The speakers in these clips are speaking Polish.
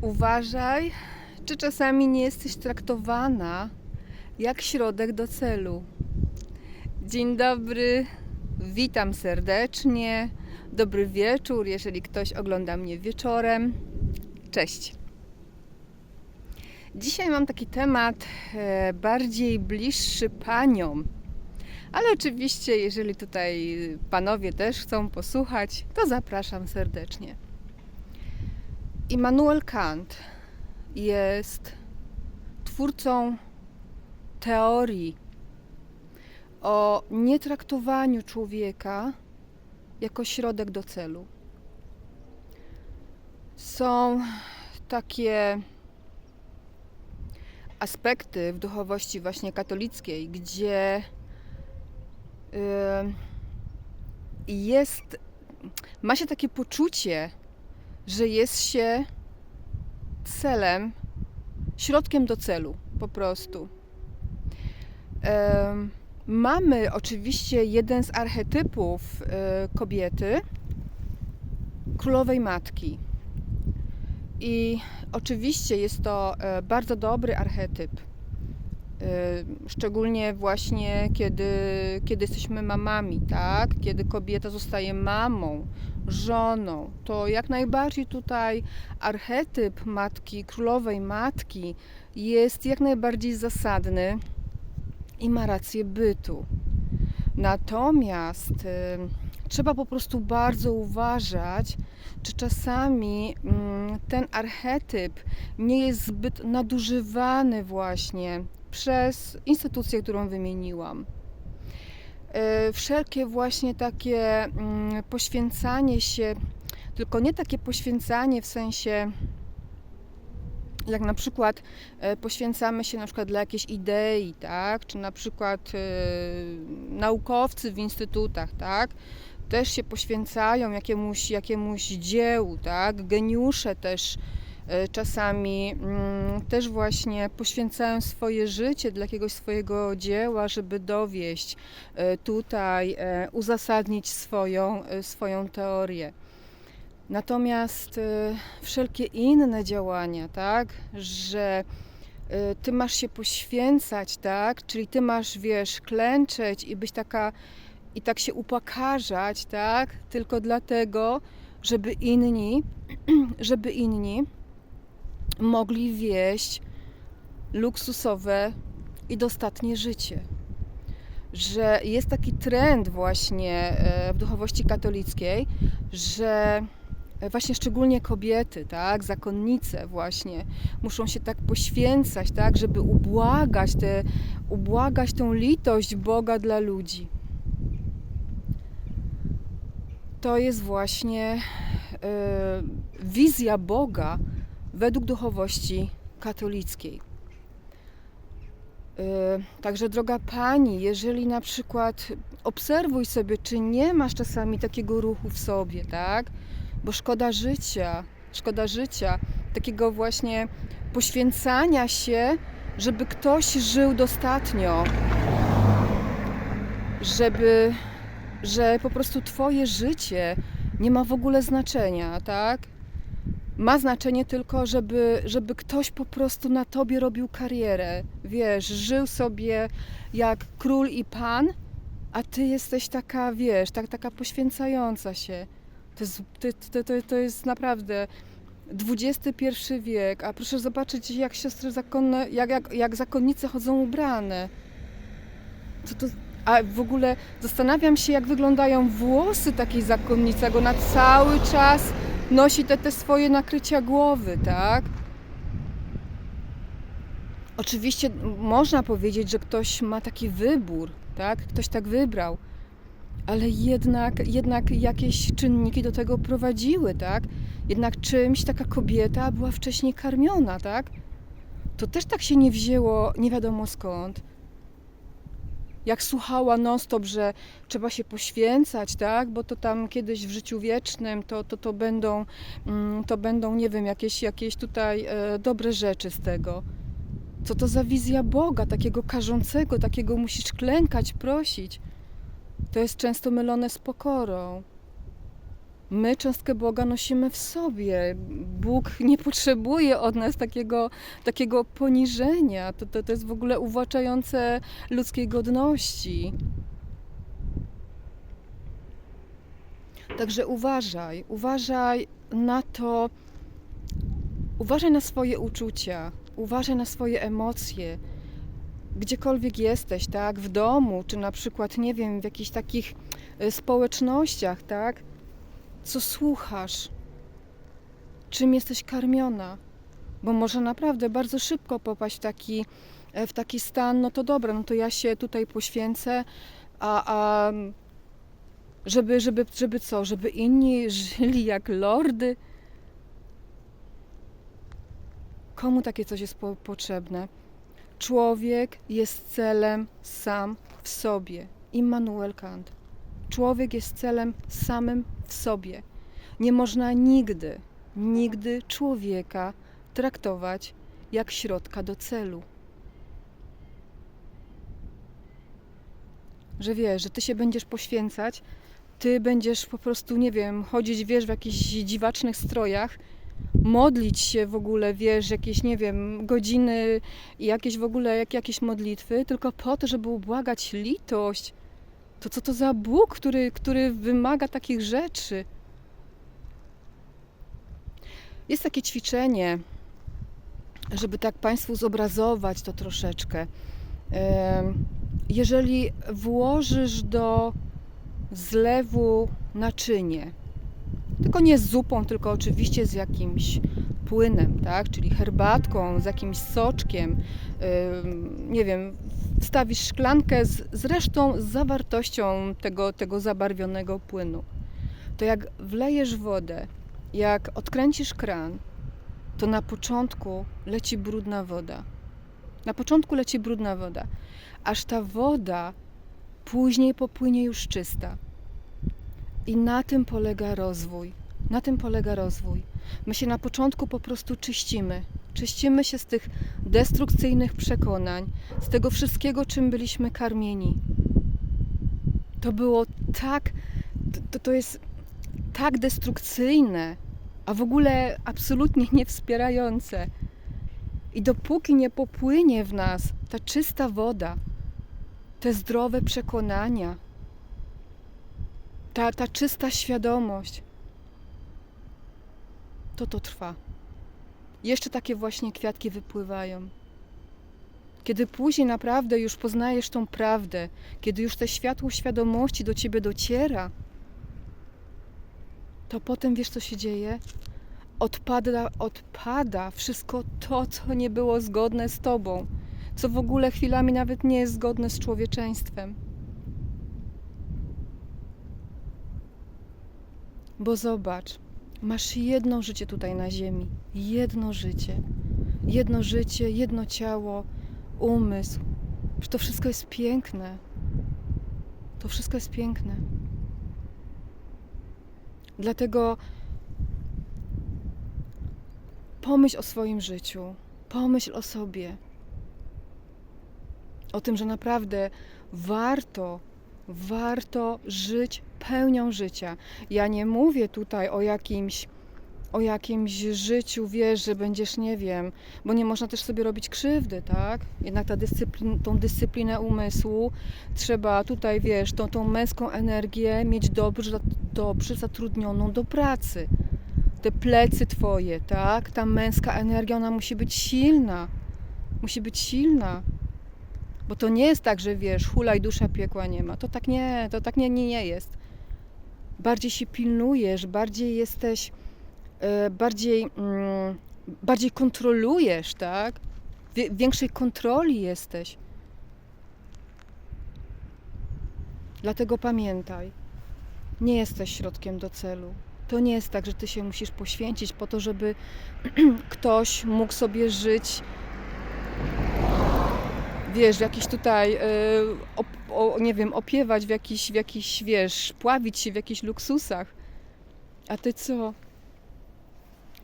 Uważaj, czy czasami nie jesteś traktowana jak środek do celu. Dzień dobry, witam serdecznie. Dobry wieczór, jeżeli ktoś ogląda mnie wieczorem. Cześć. Dzisiaj mam taki temat e, bardziej bliższy paniom. Ale oczywiście, jeżeli tutaj panowie też chcą posłuchać, to zapraszam serdecznie. Immanuel Kant jest twórcą teorii o nietraktowaniu człowieka jako środek do celu. Są takie aspekty w duchowości właśnie katolickiej, gdzie y, jest, ma się takie poczucie, że jest się celem, środkiem do celu, po prostu. Mamy oczywiście jeden z archetypów e, kobiety, królowej matki. I oczywiście jest to e, bardzo dobry archetyp. Szczególnie właśnie kiedy, kiedy jesteśmy mamami, tak? Kiedy kobieta zostaje mamą, żoną, to jak najbardziej tutaj archetyp matki, królowej matki jest jak najbardziej zasadny i ma rację bytu. Natomiast y, trzeba po prostu bardzo uważać, czy czasami mm, ten archetyp nie jest zbyt nadużywany właśnie przez instytucję, którą wymieniłam. Y, Wszelkie właśnie takie mm, poświęcanie się, tylko nie takie poświęcanie w sensie jak na przykład e, poświęcamy się na przykład dla jakiejś idei, tak? Czy na przykład e, naukowcy w instytutach, tak? Też się poświęcają jakiemuś, jakiemuś dziełu, tak? Geniusze też e, czasami mm, też właśnie poświęcają swoje życie dla jakiegoś swojego dzieła, żeby dowieść e, tutaj, e, uzasadnić swoją, e, swoją teorię. Natomiast wszelkie inne działania, tak, że ty masz się poświęcać, tak, czyli ty masz, wiesz, klęczeć i być taka i tak się upokarzać, tak, tylko dlatego, żeby inni, żeby inni mogli wieść luksusowe i dostatnie życie. Że jest taki trend właśnie e, w duchowości katolickiej, że właśnie szczególnie kobiety, tak, zakonnice właśnie, muszą się tak poświęcać, tak, żeby ubłagać, te, ubłagać tą litość Boga dla ludzi. To jest właśnie e, wizja Boga według duchowości katolickiej. E, Także, droga pani, jeżeli na przykład obserwuj sobie, czy nie masz czasami takiego ruchu w sobie, tak? bo szkoda życia, szkoda życia, takiego właśnie poświęcania się, żeby ktoś żył dostatnio, żeby, że po prostu Twoje życie nie ma w ogóle znaczenia, tak? Ma znaczenie tylko, żeby, żeby ktoś po prostu na Tobie robił karierę, wiesz, żył sobie jak król i pan, a Ty jesteś taka, wiesz, tak, taka poświęcająca się. To jest, to, to, to, jest naprawdę XXI wiek, a proszę zobaczyć, jak siostry zakonne, jak, jak, jak zakonnice chodzą ubrane. Co to, a w ogóle zastanawiam się, jak wyglądają włosy takiej zakonnicy, jak ona cały czas nosi te, te swoje nakrycia głowy, tak? Oczywiście można powiedzieć, że ktoś ma taki wybór, tak? Ktoś tak wybrał ale jednak, jednak jakieś czynniki do tego prowadziły, tak? Jednak czymś taka kobieta była wcześniej karmiona, tak? To też tak się nie wzięło, nie wiadomo skąd. Jak słuchała non-stop, że trzeba się poświęcać, tak? Bo to tam kiedyś w życiu wiecznym to, to, to, będą, mm, to będą, nie wiem, jakieś, jakieś tutaj e, dobre rzeczy z tego. Co to za wizja Boga, takiego karzącego, takiego musisz klękać, prosić. To jest często mylone z pokorą. My cząstkę Boga nosimy w sobie. Bóg nie potrzebuje od nas takiego, takiego poniżenia. To, to, to jest w ogóle uwłaczające ludzkiej godności. Także uważaj, uważaj na to, uważaj na swoje uczucia, uważaj na swoje emocje. Gdziekolwiek jesteś, tak, w domu, czy na przykład, nie wiem, w jakichś takich y, społecznościach, tak, co słuchasz, czym jesteś karmiona, bo może naprawdę bardzo szybko popaść w taki, e, w taki stan, no to dobra, no to ja się tutaj poświęcę, a, a żeby, żeby, żeby co, żeby inni żyli jak lordy? Komu takie coś jest po, potrzebne? Człowiek jest celem sam w sobie. Immanuel Kant. Człowiek jest celem samym w sobie. Nie można nigdy, nigdy człowieka traktować jak środka do celu. Że wiesz, że ty się będziesz poświęcać, ty będziesz po prostu, nie wiem, chodzić, wiesz, w jakichś dziwacznych strojach, modlić się w ogóle, wiesz, jakieś, nie wiem, godziny i jakieś w ogóle, jak, jakieś modlitwy, tylko po to, żeby ubłagać litość. To co to za Bóg, który, który wymaga takich rzeczy? Jest takie ćwiczenie, żeby tak Państwu zobrazować to troszeczkę. Jeżeli włożysz do zlewu naczynie, tylko nie z zupą, tylko oczywiście z jakimś płynem, tak? Czyli herbatką, z jakimś soczkiem. Nie wiem, wstawisz szklankę z, z resztą z zawartością tego, tego zabarwionego płynu. To jak wlejesz wodę, jak odkręcisz kran, to na początku leci brudna woda. Na początku leci brudna woda, aż ta woda później popłynie już czysta. I na tym polega rozwój. Na tym polega rozwój. My się na początku po prostu czyścimy. Czyścimy się z tych destrukcyjnych przekonań, z tego wszystkiego, czym byliśmy karmieni. To było tak, to, to jest tak destrukcyjne, a w ogóle absolutnie niewspierające. I dopóki nie popłynie w nas ta czysta woda, te zdrowe przekonania, ta, ta czysta świadomość, to to trwa. Jeszcze takie właśnie kwiatki wypływają. Kiedy później naprawdę już poznajesz tą prawdę, kiedy już te światło świadomości do ciebie dociera, to potem wiesz, co się dzieje? Odpada, odpada wszystko to, co nie było zgodne z tobą, co w ogóle chwilami nawet nie jest zgodne z człowieczeństwem. Bo zobacz, masz jedno życie tutaj na Ziemi. Jedno życie. Jedno życie, jedno ciało, umysł. Że to wszystko jest piękne. To wszystko jest piękne. Dlatego pomyśl o swoim życiu. Pomyśl o sobie. O tym, że naprawdę warto, warto żyć pełnią życia. Ja nie mówię tutaj o jakimś, o jakimś życiu, wiesz, że będziesz, nie wiem, bo nie można też sobie robić krzywdy, tak? Jednak ta dyscyplin, tą dyscyplinę umysłu trzeba tutaj, wiesz, tą, tą męską energię mieć dobrze, dobrze zatrudnioną do pracy. Te plecy twoje, tak? Ta męska energia, ona musi być silna. Musi być silna. Bo to nie jest tak, że wiesz, hulaj dusza piekła nie ma. To tak nie, to tak nie, nie, nie jest bardziej się pilnujesz, bardziej jesteś, e, bardziej, mm, bardziej kontrolujesz, tak? Wie- większej kontroli jesteś. Dlatego pamiętaj, nie jesteś środkiem do celu. To nie jest tak, że ty się musisz poświęcić po to, żeby ktoś mógł sobie żyć wiesz, w jakiś tutaj, op, o, nie wiem, opiewać w jakiś, w jakiś, wiesz, pławić się w jakichś luksusach. A ty co?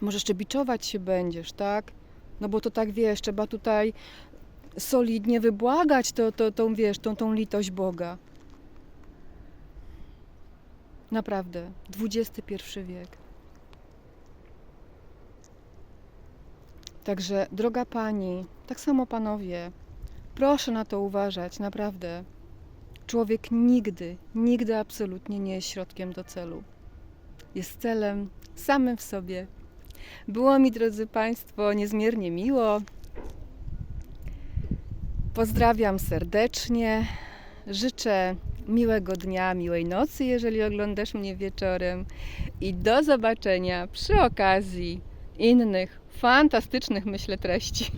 Może jeszcze biczować się będziesz, tak? No bo to tak, wiesz, trzeba tutaj solidnie wybłagać to, to, tą, wiesz, tą, tą litość Boga. Naprawdę, XXI wiek. Także, droga pani, tak samo panowie, proszę na to uważać, naprawdę. Człowiek nigdy, nigdy absolutnie nie jest środkiem do celu. Jest celem samym w sobie. Było mi, drodzy Państwo, niezmiernie miło. Pozdrawiam serdecznie. Życzę miłego dnia, miłej nocy, jeżeli oglądasz mnie wieczorem. I do zobaczenia przy okazji innych fantastycznych, myślę, treści.